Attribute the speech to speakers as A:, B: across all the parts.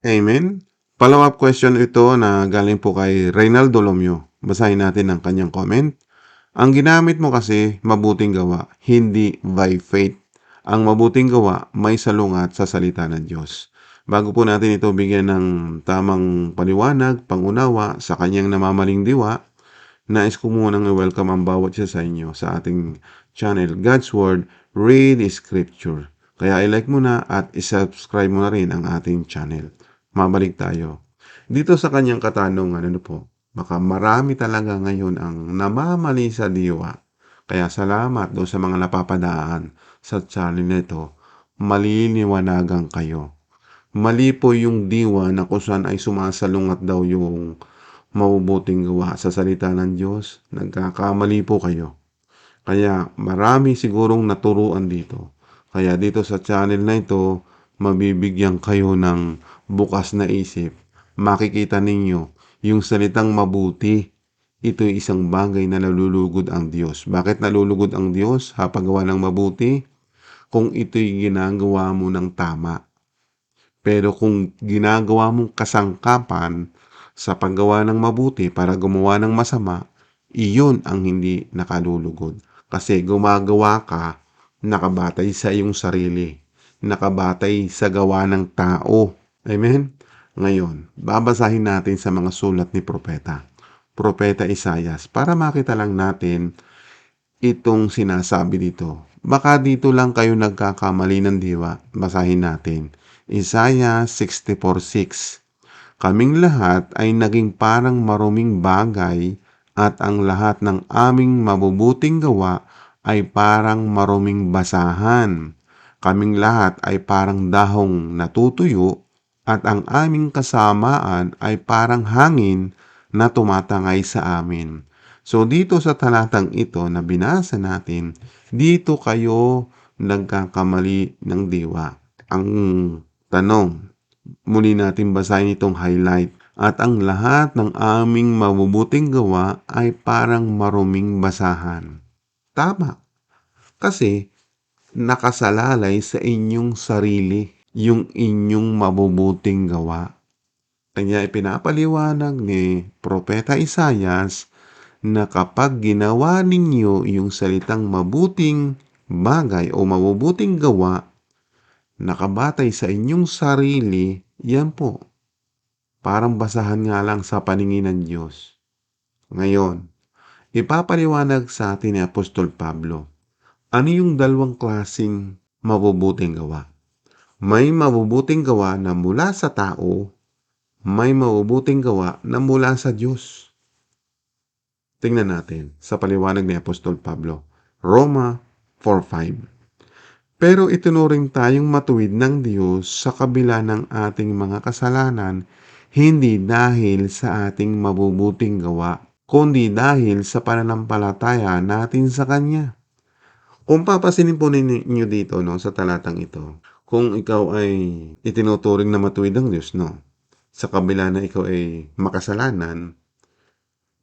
A: Amen. Follow-up question ito na galing po kay Reynaldo Lomio. Basahin natin ang kanyang comment. Ang ginamit mo kasi mabuting gawa, hindi by faith. Ang mabuting gawa may salungat sa salita ng Diyos. Bago po natin ito bigyan ng tamang paliwanag, pangunawa sa kanyang namamaling diwa, nais ko munang i-welcome ang bawat isa sa inyo sa ating channel, God's Word, Read Scripture. Kaya i-like mo na at i-subscribe mo na rin ang ating channel. Mabalik tayo. Dito sa kanyang katanungan, ano po, baka marami talaga ngayon ang namamali sa diwa. Kaya salamat do sa mga napapadaan sa channel nito. Maliliwanagan kayo. Mali po yung diwa na kung saan ay sumasalungat daw yung mabubuting gawa sa salita ng Diyos. Nagkakamali po kayo. Kaya marami sigurong naturuan dito. Kaya dito sa channel na ito, mabibigyan kayo ng bukas na isip. Makikita ninyo yung salitang mabuti. Ito ay isang bagay na nalulugod ang Diyos. Bakit nalulugod ang Diyos? Hapagawa ng mabuti? Kung ito'y ginagawa mo ng tama. Pero kung ginagawa mong kasangkapan sa paggawa ng mabuti para gumawa ng masama, iyon ang hindi nakalulugod. Kasi gumagawa ka nakabatay sa iyong sarili, nakabatay sa gawa ng tao. Amen? Ngayon, babasahin natin sa mga sulat ni Propeta. Propeta Isayas para makita lang natin itong sinasabi dito. Baka dito lang kayo nagkakamali ng diwa. Basahin natin. Isaiah 64.6 Kaming lahat ay naging parang maruming bagay at ang lahat ng aming mabubuting gawa ay parang maruming basahan. Kaming lahat ay parang dahong natutuyo at ang aming kasamaan ay parang hangin na tumatangay sa amin. So dito sa talatang ito na binasa natin, dito kayo nagkakamali ng diwa. Ang tanong, muli natin basahin itong highlight. At ang lahat ng aming mabubuting gawa ay parang maruming basahan. Tama. Kasi nakasalalay sa inyong sarili yung inyong mabubuting gawa. Kanya ipinapaliwanag ni Propeta Isayas na kapag ginawa ninyo yung salitang mabuting bagay o mabubuting gawa, nakabatay sa inyong sarili, yan po. Parang basahan nga lang sa paningin ng Diyos. Ngayon, ipapaliwanag sa atin ni Apostol Pablo, ano yung dalawang klasing mabubuting gawa? May mabubuting gawa na mula sa tao, may mabubuting gawa na mula sa Diyos. Tingnan natin sa paliwanag ni Apostol Pablo. Roma 4.5 Pero itunuring tayong matuwid ng Diyos sa kabila ng ating mga kasalanan, hindi dahil sa ating mabubuting gawa, kundi dahil sa pananampalataya natin sa Kanya. Kung papasinin po ninyo dito no, sa talatang ito, kung ikaw ay itinuturing na matuwid ng Diyos, no, sa kabila na ikaw ay makasalanan,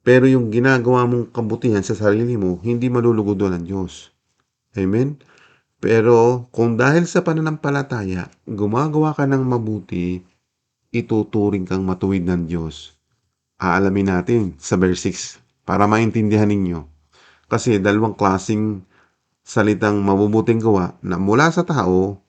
A: pero yung ginagawa mong kabutihan sa sarili mo, hindi malulugod doon ng Diyos. Amen? Pero kung dahil sa pananampalataya, gumagawa ka ng mabuti, ituturing kang matuwid ng Diyos. Aalamin natin sa verse 6 para maintindihan ninyo. Kasi dalawang klasing salitang mabubuting gawa na mula sa tao,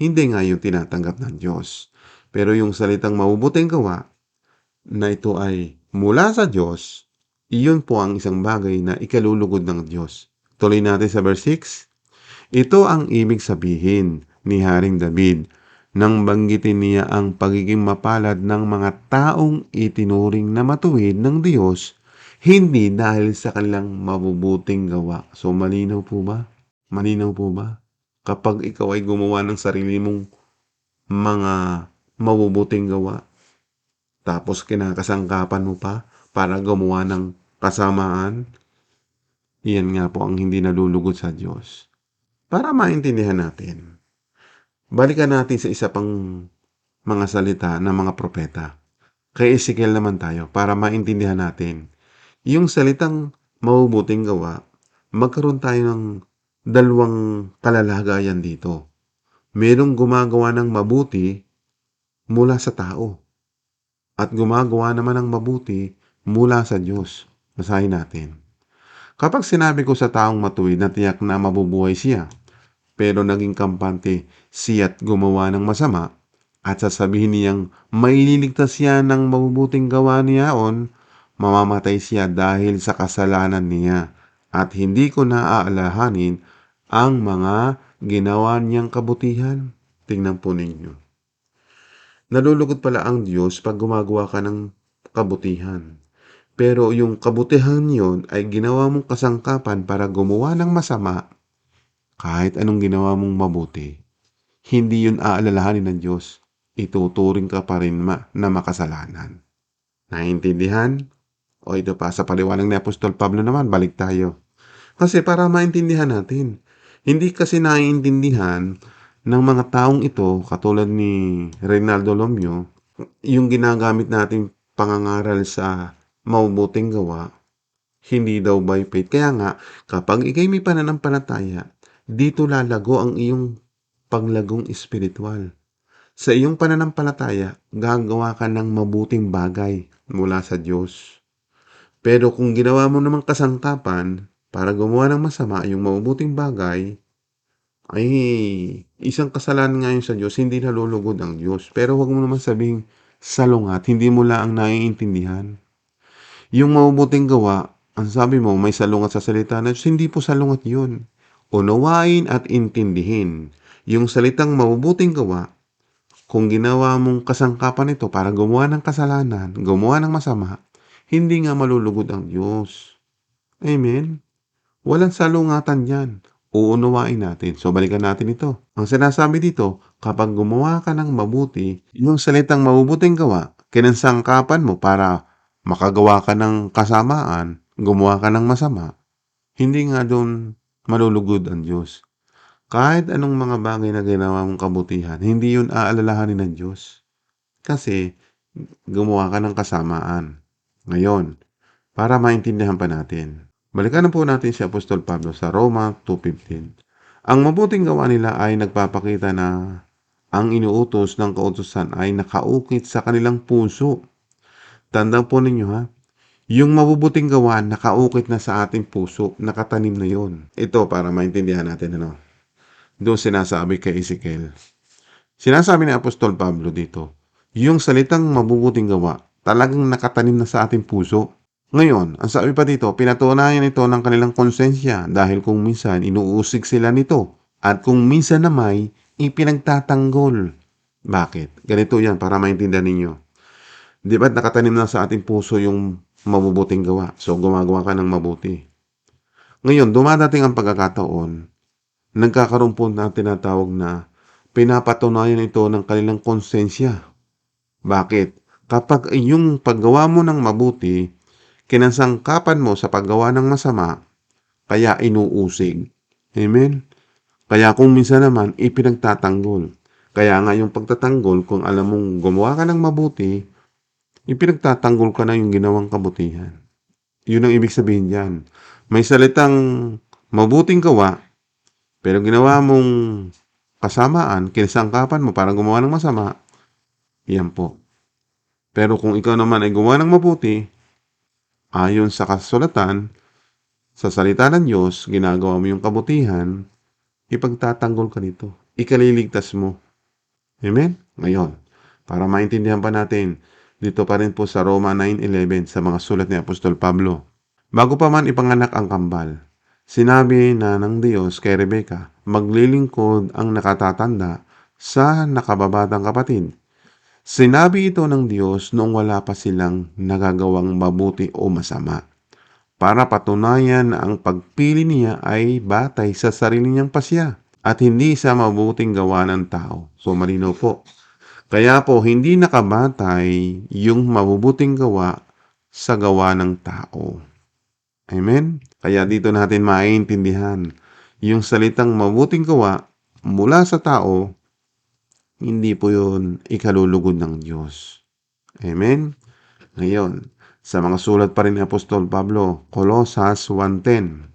A: hindi nga yung tinatanggap ng Diyos. Pero yung salitang mabubuting gawa na ito ay mula sa Diyos, iyon po ang isang bagay na ikalulugod ng Diyos. Tuloy natin sa verse 6. Ito ang ibig sabihin ni Haring David nang banggitin niya ang pagiging mapalad ng mga taong itinuring na matuwid ng Diyos, hindi dahil sa kanilang mabubuting gawa. So malinaw po ba? Malinaw po ba? Kapag ikaw ay gumawa ng sarili mong mga mabubuting gawa, tapos kinakasangkapan mo pa para gumawa ng kasamaan, iyan nga po ang hindi nalulugod sa Diyos. Para maintindihan natin, balikan natin sa isa pang mga salita ng mga propeta. Kay Ezekiel naman tayo para maintindihan natin. Yung salitang mabubuting gawa, magkaroon tayo ng dalawang kalalagayan dito. Merong gumagawa ng mabuti mula sa tao. At gumagawa naman ng mabuti mula sa Diyos. Basahin natin. Kapag sinabi ko sa taong matuwid na tiyak na mabubuhay siya, pero naging kampante siya't gumawa ng masama, at sasabihin niyang maililigtas siya ng mabubuting gawa niyaon, mamamatay siya dahil sa kasalanan niya, at hindi ko naaalahanin ang mga ginawa niyang kabutihan. Tingnan po ninyo. Nalulugod pala ang Diyos pag gumagawa ka ng kabutihan. Pero yung kabutihan yon ay ginawa mong kasangkapan para gumawa ng masama, kahit anong ginawa mong mabuti, hindi yun aalalahanin ng Diyos. Ituturing ka pa rin ma- na makasalanan. Naintindihan? O ito pa, sa paliwanag ni Apostol Pablo naman, balik tayo. Kasi para maintindihan natin, hindi kasi naiintindihan ng mga taong ito, katulad ni Reynaldo Lomio, yung ginagamit nating pangangaral sa mabubuting gawa, hindi daw by faith. Kaya nga, kapag ikay may pananampalataya, dito lalago ang iyong paglagong espiritual. Sa iyong pananampalataya, gagawa ka ng mabuting bagay mula sa Diyos. Pero kung ginawa mo namang kasangkapan para gumawa ng masama yung mabubuting bagay, ay isang kasalanan ngayon sa Diyos, hindi nalulugod ang Diyos. Pero huwag mo naman sabing salungat, hindi mo lang ang naiintindihan. Yung mabubuting gawa, ang sabi mo, may salungat sa salita na Diyos, hindi po salungat yun. Unawain at intindihin. Yung salitang mabubuting gawa, kung ginawa mong kasangkapan ito para gumawa ng kasalanan, gumawa ng masama, hindi nga malulugod ang Diyos. Amen? Walang salungatan yan. Uunawain natin. So, balikan natin ito. Ang sinasabi dito, kapag gumawa ka ng mabuti, yung salitang mabubuting gawa, kinansangkapan mo para makagawa ka ng kasamaan, gumawa ka ng masama, hindi nga doon malulugod ang Diyos. Kahit anong mga bagay na ginawa mong kabutihan, hindi yun aalalahanin ng Diyos. Kasi gumawa ka ng kasamaan. Ngayon, para maintindihan pa natin, balikan na po natin si Apostol Pablo sa Roma 2.15. Ang mabuting gawa nila ay nagpapakita na ang inuutos ng kautusan ay nakaukit sa kanilang puso. Tandaan po ninyo ha, yung mabubuting gawa nakaukit na sa ating puso, nakatanim na yon. Ito para maintindihan natin ano. Doon sinasabi kay Ezekiel. Sinasabi ni Apostol Pablo dito, yung salitang mabubuting gawa, talagang nakatanim na sa ating puso. Ngayon, ang sabi pa dito, pinatunayan ito ng kanilang konsensya dahil kung minsan inuusig sila nito at kung minsan na may ipinagtatanggol. Bakit? Ganito yan para maintindihan ninyo. Di ba't nakatanim na sa ating puso yung mabubuting gawa? So, gumagawa ka ng mabuti. Ngayon, dumadating ang pagkakataon, nagkakaroon po na tinatawag na pinapatunayan ito ng kanilang konsensya. Bakit? Kapag yung paggawa mo ng mabuti, kinansangkapan mo sa paggawa ng masama, kaya inuusig. Amen? Kaya kung minsan naman, ipinagtatanggol. Kaya nga yung pagtatanggol, kung alam mong gumawa ka ng mabuti, ipinagtatanggol ka na yung ginawang kabutihan. Yun ang ibig sabihin dyan. May salitang mabuting gawa, pero ginawa mong kasamaan, kinasangkapan mo para gumawa ng masama, yan po. Pero kung ikaw naman ay gumawa ng mabuti, ayon sa kasulatan, sa salita ng Diyos, ginagawa mo yung kabutihan, ipagtatanggol ka nito. Ikaliligtas mo. Amen? Ngayon, para maintindihan pa natin, dito pa rin po sa Roma 9.11 sa mga sulat ni Apostol Pablo. Bago pa man ipanganak ang kambal, sinabi na ng Diyos kay Rebeka, maglilingkod ang nakatatanda sa nakababatang kapatid. Sinabi ito ng Diyos noong wala pa silang nagagawang mabuti o masama para patunayan na ang pagpili niya ay batay sa sarili niyang pasya at hindi sa mabuting gawa ng tao. So malinaw po. Kaya po hindi nakabatay yung mabubuting gawa sa gawa ng tao. Amen? Kaya dito natin maiintindihan yung salitang mabuting gawa mula sa tao, hindi po yun ikalulugod ng Diyos. Amen? Ngayon, sa mga sulat pa rin ni Apostol Pablo, Colosas 1.10,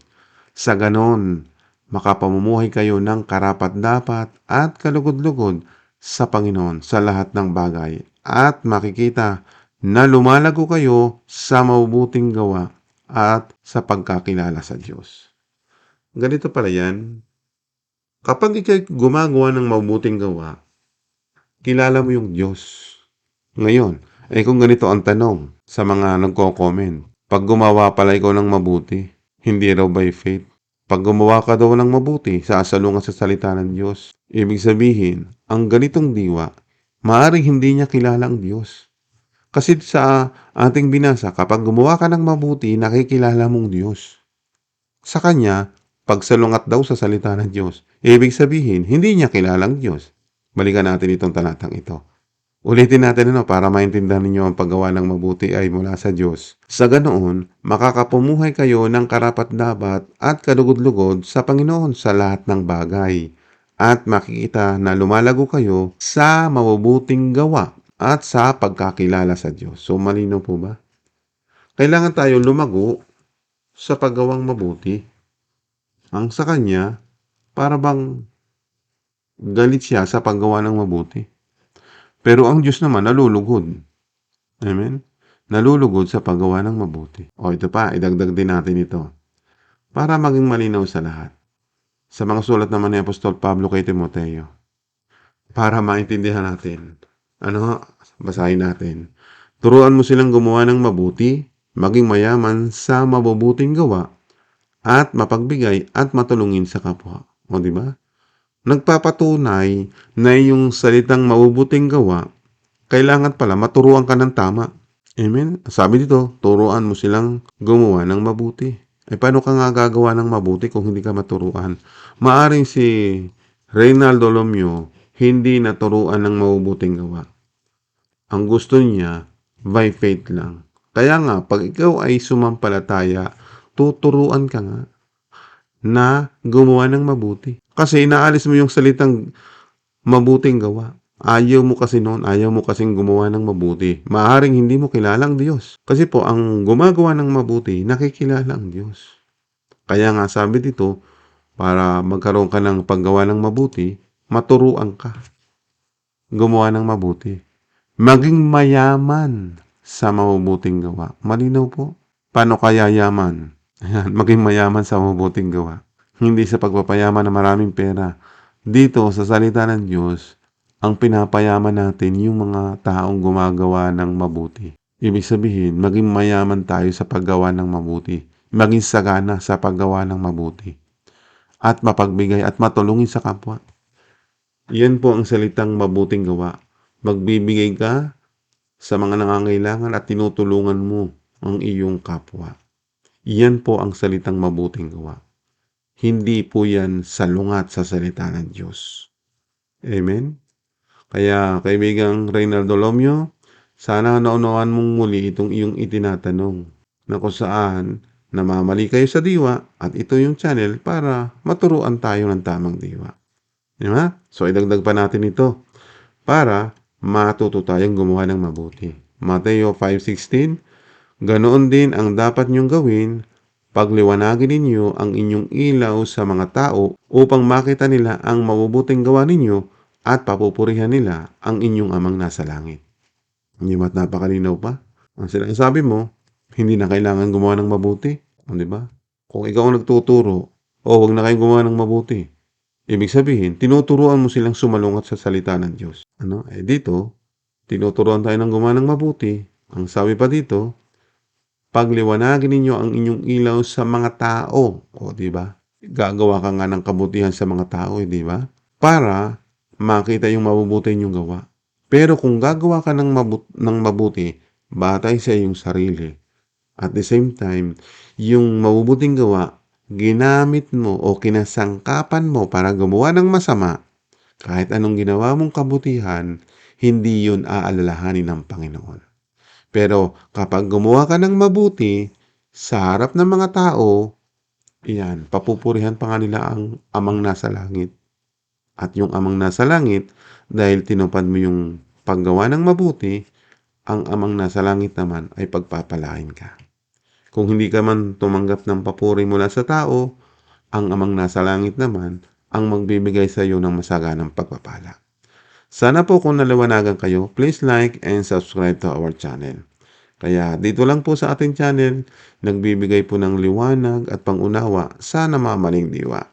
A: Sa ganon, makapamumuhay kayo ng karapat-dapat at kalugod-lugod sa Panginoon sa lahat ng bagay at makikita na lumalago kayo sa mabubuting gawa at sa pagkakilala sa Diyos. Ganito pala yan. Kapag ikay gumagawa ng mabuting gawa, kilala mo yung Diyos. Ngayon, eh kung ganito ang tanong sa mga nagko-comment, pag gumawa pala ikaw ng mabuti, hindi raw by faith. Pag gumawa ka daw ng mabuti, sasalungan sa salita ng Diyos. Ibig sabihin, ang ganitong diwa, maaaring hindi niya kilala ang Diyos. Kasi sa ating binasa, kapag gumawa ka ng mabuti, nakikilala mong Diyos. Sa Kanya, pagsalungat daw sa salita ng Diyos, ibig sabihin, hindi niya kilalang Diyos. Balikan natin itong talatang ito. Ulitin natin ano para maintindihan ninyo ang paggawa ng mabuti ay mula sa Diyos. Sa ganoon, makakapumuhay kayo ng karapat-dapat at kadugod-lugod sa Panginoon sa lahat ng bagay. At makikita na lumalago kayo sa mabubuting gawa at sa pagkakilala sa Diyos. So malinaw po ba? Kailangan tayo lumago sa paggawang mabuti. Ang sa Kanya, para bang galit siya sa paggawa ng mabuti. Pero ang Diyos naman nalulugod. Amen? Nalulugod sa paggawa ng mabuti. O ito pa, idagdag din natin ito. Para maging malinaw sa lahat. Sa mga sulat naman ni Apostol Pablo kay Timoteo. Para maintindihan natin. Ano, basahin natin. Turuan mo silang gumawa ng mabuti, maging mayaman sa mabubuting gawa, at mapagbigay at matulungin sa kapwa. O di ba? Nagpapatunay na yung salitang mabubuting gawa, kailangan pala maturuan ka ng tama. Amen? Sabi dito, turuan mo silang gumawa ng mabuti. Eh, paano ka nga gagawa ng mabuti kung hindi ka maturuan? Maaring si Reynaldo Lomio hindi naturuan ng mabubuting gawa. Ang gusto niya, by faith lang. Kaya nga, pag ikaw ay sumampalataya, tuturuan ka nga na gumawa ng mabuti. Kasi inaalis mo yung salitang mabuting gawa. Ayaw mo kasi noon, ayaw mo kasing gumawa ng mabuti. Maaring hindi mo kilala ang Diyos. Kasi po, ang gumagawa ng mabuti, nakikilala ang Diyos. Kaya nga sabi dito, para magkaroon ka ng paggawa ng mabuti, maturuan ka. Gumawa ng mabuti. Maging mayaman sa mabubuting gawa. Malinaw po. Paano kaya yaman? Ayan, maging mayaman sa mabuting gawa. Hindi sa pagpapayaman ng maraming pera. Dito, sa salita ng Diyos, ang pinapayaman natin yung mga taong gumagawa ng mabuti. Ibig sabihin, maging mayaman tayo sa paggawa ng mabuti. Maging sagana sa paggawa ng mabuti. At mapagbigay at matulungin sa kapwa. Yan po ang salitang mabuting gawa. Magbibigay ka sa mga nangangailangan at tinutulungan mo ang iyong kapwa. Yan po ang salitang mabuting gawa. Hindi po yan salungat sa salita ng Diyos. Amen? Kaya, kaibigang Reynaldo Lomio, sana naunawaan mong muli itong iyong itinatanong na kung saan namamali kayo sa diwa at ito yung channel para maturuan tayo ng tamang diwa. Di ba? So, idagdag pa natin ito para matuto tayong gumawa ng mabuti. Mateo 5.16 Ganoon din ang dapat niyong gawin pagliwanagin ninyo ang inyong ilaw sa mga tao upang makita nila ang mabubuting gawa ninyo at papupurihan nila ang inyong amang nasa langit. Hindi ba't napakalinaw pa? Ang sinasabi mo, hindi na kailangan gumawa ng mabuti. O, di ba? Kung ikaw ang nagtuturo, o huwag na kayong gumawa ng mabuti. Ibig sabihin, tinuturuan mo silang sumalungat sa salita ng Diyos. Ano? Eh dito, tinuturuan tayo ng gumawa ng mabuti. Ang sabi pa dito, pagliwanagin ninyo ang inyong ilaw sa mga tao. O, di ba? Gagawa ka nga ng kabutihan sa mga tao, eh, di ba? Para makita yung mabubuti ninyong gawa. Pero kung gagawa ka ng, mabut- ng mabuti, batay sa iyong sarili. At the same time, yung mabubuting gawa, ginamit mo o kinasangkapan mo para gumawa ng masama, kahit anong ginawa mong kabutihan, hindi yun aalalahanin ng Panginoon. Pero kapag gumawa ka ng mabuti sa harap ng mga tao, iyan, papupurihan pa nga nila ang amang nasa langit. At yung amang nasa langit, dahil tinupad mo yung paggawa ng mabuti, ang amang nasa langit naman ay pagpapalain ka. Kung hindi ka man tumanggap ng papuri mula sa tao, ang amang nasa langit naman ang magbibigay sa iyo ng masaganang pagpapala. Sana po kung naliwanagan kayo, please like and subscribe to our channel. Kaya dito lang po sa ating channel, nagbibigay po ng liwanag at pangunawa sa namamaling diwa.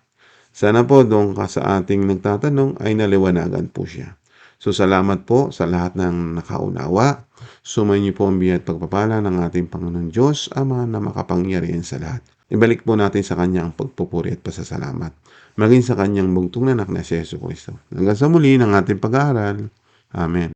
A: Sana po doon ka sa ating nagtatanong ay naliwanagan po siya. So salamat po sa lahat ng nakaunawa. Sumayin niyo po ang biyat pagpapala ng ating Panginoon Diyos, Ama na makapangyarihan sa lahat. Ibalik po natin sa Kanya ang pagpupuri at pasasalamat. Maging sa Kanyang bugtong na anak na si Yesu Kristo. Hanggang sa muli ng ating pag-aaral. Amen.